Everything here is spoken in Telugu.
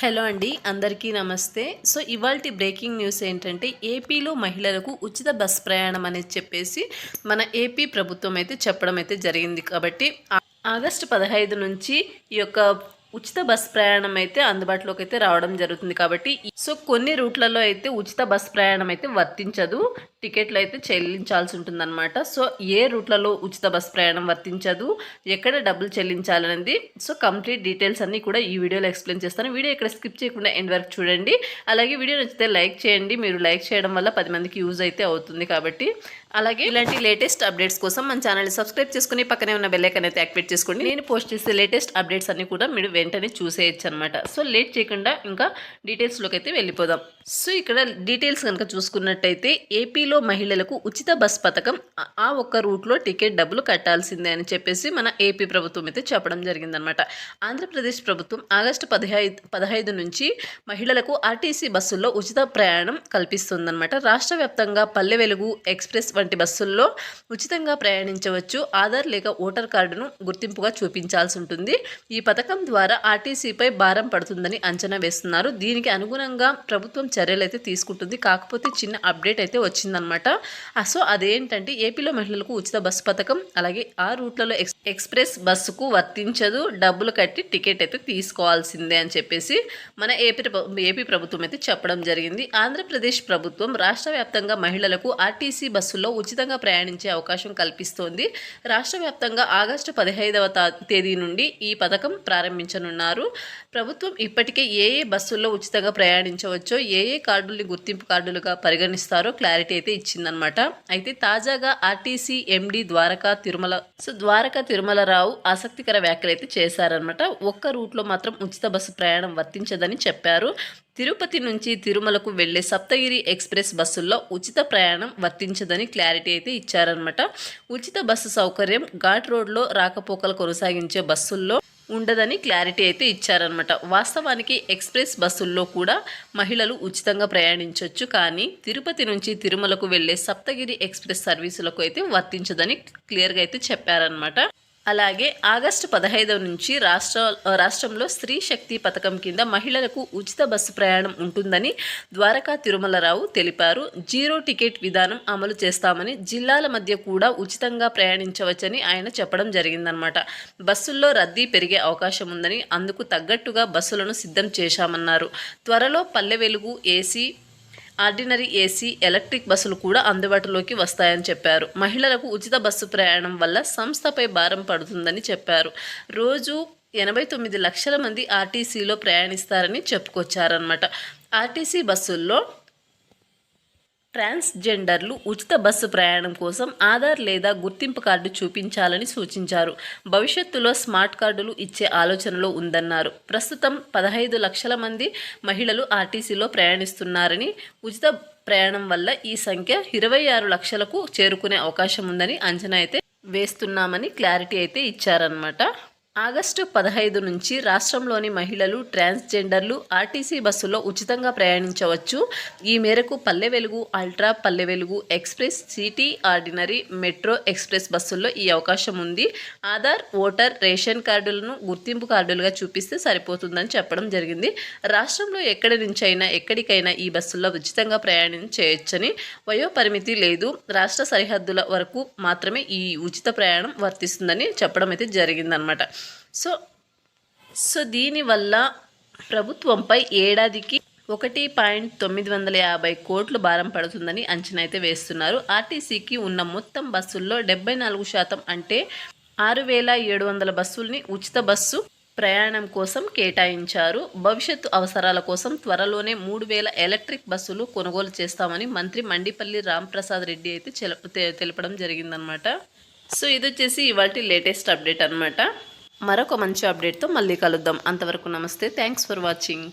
హలో అండి అందరికీ నమస్తే. సో ఇవాల్టి బ్రేకింగ్ న్యూస్ ఏంటంటే ఏపీలో మహిళలకు ఉచిత బస్ ప్రయాణం అనేది చెప్పేసి మన ఏపీ ప్రభుత్వం అయితే చెప్పడం అయితే జరిగింది. కాబట్టి ఆగస్టు పదహైదు నుంచి ఈ యొక్క ఉచిత బస్ ప్రయాణం అయితే అందుబాటులోకి అయితే రావడం జరుగుతుంది కాబట్టి సో కొన్ని రూట్లలో అయితే ఉచిత బస్ ప్రయాణం అయితే వర్తించదు. టికెట్లు అయితే చెల్లించాల్సి ఉంటుందన్నమాట. సో ఏ రూట్లలో ఉచిత బస్ ప్రయాణం వర్తించదు? ఎక్కడ డబ్బులు చెల్లించాలనేది. సో కంప్లీట్ డీటెయిల్స్ అన్నీ కూడా ఈ వీడియోలో ఎక్స్ప్లెయిన్ చేస్తాను. వీడియో ఇక్కడ స్కిప్ చేయకుండా ఎండ్ వరకు చూడండి. అలాగే వీడియో నచ్చితే లైక్ చేయండి. మీరు లైక్ చేయడం వల్ల పది మందికి యూజ్ అయితే అవుతుంది కాబట్టి. అలాగే ఇలాంటి లేటెస్ట్ అప్డేట్స్ కోసం మన ఛానల్ సబ్స్క్రైబ్ చేసుకుని పక్కనే ఉన్న బెల్లైకన్ అయితే యాక్టివేట్ చేసుకోండి. నేను పోస్ట్ చేసే లేటెస్ట్ అప్డేట్స్ అన్ని కూడా మీరు వెంటనే చూసేయచ్చు అనమాట సో లేట్ చేయకుండా ఇంకా డీటెయిల్స్లోకి అయితే వెళ్ళిపోదాం. సో ఇక్కడ డీటెయిల్స్ కనుక చూసుకున్నట్టయితే ఏపీలో మహిళలకు ఉచిత బస్ పథకం ఆ- ఒక్క రూట్లో టికెట్ డబ్బులు కట్టాల్సిందే అని చెప్పేసి మన ఏపీ ప్రభుత్వం అయితే చెప్పడం జరిగిందనమాట ఆంధ్రప్రదేశ్ ప్రభుత్వం ఆగస్టు పదిహైదు పదహైదు నుంచి మహిళలకు ఆర్టీసీ బస్సుల్లో ఉచిత ప్రయాణం కల్పిస్తుందన్నమాట. రాష్ట్ర వ్యాప్తంగా పల్లె వెలుగు ఎక్స్ప్రెస్ వంటి బస్సుల్లో ఉచితంగా ప్రయాణించవచ్చు. ఆధార్ లేక ఓటర్ కార్డును గుర్తింపుగా చూపించాల్సి ఉంటుంది. ఈ పథకం ద్వారా ఆర్టీసీపై భారం పడుతుందని అంచనా వేస్తున్నారు. దీనికి అనుగుణంగా ప్రభుత్వం చర్యలు అయితే తీసుకుంటుంది. కాకపోతే చిన్న అప్డేట్ అయితే వచ్చిందనమాట సో అదేంటంటే ఏపీలో మహిళలకు ఉచిత బస్సు పథకం అలాగే ఆ రూట్లలో ఎక్స్ప్రెస్ బస్సుకు వర్తించదు. డబ్బులు కట్టి టికెట్ అయితే తీసుకోవాల్సిందే అని చెప్పేసి మన ఏపీ ఏపీ ప్రభుత్వం అయితే చెప్పడం జరిగింది. ఆంధ్రప్రదేశ్ ప్రభుత్వం రాష్ట్ర వ్యాప్తంగా మహిళలకు ఆర్టీసీ బస్సుల్లో ఉచితంగా ప్రయాణించే అవకాశం కల్పిస్తోంది. రాష్ట్ర వ్యాప్తంగా ఆగస్టు పదిహైదవ తేదీ నుండి ఈ పథకం ప్రారంభించనున్నారు ప్రభుత్వం ఇప్పటికే ఏ ఏ బస్సుల్లో ఉచితంగా ప్రయాణించవచ్చో ఏ ఏ కార్డుల్ని గుర్తింపు కార్డులుగా పరిగణిస్తారో క్లారిటీ అయితే ఇచ్చిందనమాట అయితే తాజాగా RTC MD Dwaraka Tirumala so Dwaraka Tirumalarao ఆసక్తికర వ్యాఖ్యలు అయితే చేశారనమాట ఒక్క రూట్లో మాత్రం ఉచిత బస్సు ప్రయాణం వర్తించదని చెప్పారు. తిరుపతి నుంచి తిరుమలకు వెళ్ళే సప్తగిరి ఎక్స్ప్రెస్ బస్సుల్లో ఉచిత ప్రయాణం వర్తించదని క్లారిటీ అయితే ఇచ్చారనమాట ఉచిత బస్సు సౌకర్యం ఘాట్ రోడ్లో రాకపోకలు కొనసాగించే బస్సుల్లో ఉండదని క్లారిటీ అయితే ఇచ్చారనమాట వాస్తవానికి ఎక్స్ప్రెస్ బస్సుల్లో కూడా మహిళలు ఉచితంగా ప్రయాణించవచ్చు కానీ తిరుపతి నుంచి తిరుమలకు వెళ్ళే సప్తగిరి ఎక్స్ప్రెస్ సర్వీసులకు అయితే వర్తించదని క్లియర్గా అయితే చెప్పారనమాట అలాగే ఆగస్టు పదహైదు నుంచి రాష్ట్ర రాష్ట్రంలో స్త్రీ శక్తి పథకం కింద మహిళలకు ఉచిత బస్సు ప్రయాణం ఉంటుందని ద్వారకా తిరుమలరావు తెలిపారు. జీరో టికెట్ విధానం అమలు చేస్తామని జిల్లాల మధ్య కూడా ఉచితంగా ప్రయాణించవచ్చని ఆయన చెప్పడం జరిగిందనమాట బస్సుల్లో రద్దీ పెరిగే అవకాశం ఉందని అందుకు తగ్గట్టుగా బస్సులను సిద్ధం చేశామన్నారు. త్వరలో Palle Velugu AC ordinary AC electric బస్సులు కూడా అందుబాటులోకి వస్తాయని చెప్పారు. మహిళలకు ఉచిత బస్సు ప్రయాణం వల్ల సంస్థపై భారం పడుతుందని చెప్పారు. రోజు ఎనభై తొమ్మిది లక్షల మంది ఆర్టీసీలో ప్రయాణిస్తారని చెప్పుకొచ్చారనమాట ఆర్టీసీ బస్సుల్లో ట్రాన్స్జెండర్లు ఉచిత బస్సు ప్రయాణం కోసం ఆధార్ లేదా గుర్తింపు కార్డు చూపించాలని సూచించారు. భవిష్యత్తులో స్మార్ట్ కార్డులు ఇచ్చే ఆలోచనలో ఉందన్నారు. ప్రస్తుతం పదహైదు లక్షల మంది మహిళలు ఆర్టీసీలో ప్రయాణిస్తున్నారని ఉచిత ప్రయాణం వల్ల ఈ సంఖ్య ఇరవై ఆరు లక్షలకు చేరుకునే అవకాశం ఉందని అంచనా అయితే వేస్తున్నామని క్లారిటీ అయితే ఇచ్చారనమాట ఆగస్టు పదహైదు నుంచి రాష్ట్రంలోని మహిళలు ట్రాన్స్జెండర్లు ఆర్టీసీ బస్సులో ఉచితంగా ప్రయాణించవచ్చు. ఈ మేరకు పల్లె Velugu ultra Palle Velugu express city ordinary metro express బస్సుల్లో ఈ అవకాశం ఉంది. ఆధార్ ఓటర్ రేషన్ కార్డులను గుర్తింపు కార్డులుగా చూపిస్తే సరిపోతుందని చెప్పడం జరిగింది. రాష్ట్రంలో ఎక్కడి నుంచైనా ఎక్కడికైనా ఈ బస్సుల్లో ఉచితంగా ప్రయాణం చేయొచ్చని వయోపరిమితి లేదు. రాష్ట్ర సరిహద్దుల వరకు మాత్రమే ఈ ఉచిత ప్రయాణం వర్తిస్తుందని చెప్పడం అయితే జరిగిందనమాట. సో సో దీనివల్ల ప్రభుత్వంపై ఏడాదికి ఒకటి పాయింట్ తొమ్మిది వందల యాభై కోట్లు భారం పడుతుందని అంచనా అయితే వేస్తున్నారు. ఆర్టీసీకి ఉన్న మొత్తం బస్సుల్లో డెబ్బై నాలుగు శాతం అంటే ఆరు వేల ఏడు వందల బస్సుల్ని ఉచిత బస్సు ప్రయాణం కోసం కేటాయించారు. భవిష్యత్తు అవసరాల కోసం త్వరలోనే మూడు వేల ఎలక్ట్రిక్ బస్సులు కొనుగోలు చేస్తామని మంత్రి మండిపల్లి రాంప్రసాద్ రెడ్డి అయితే తెలపడం జరిగిందనమాట సో ఇది వచ్చేసి ఇవాటి లేటెస్ట్ అప్డేట్ అనమాట మరొక మంచి అప్డేట్తో మళ్ళీ కలుద్దాం. అంతవరకు నమస్తే. Thanks for watching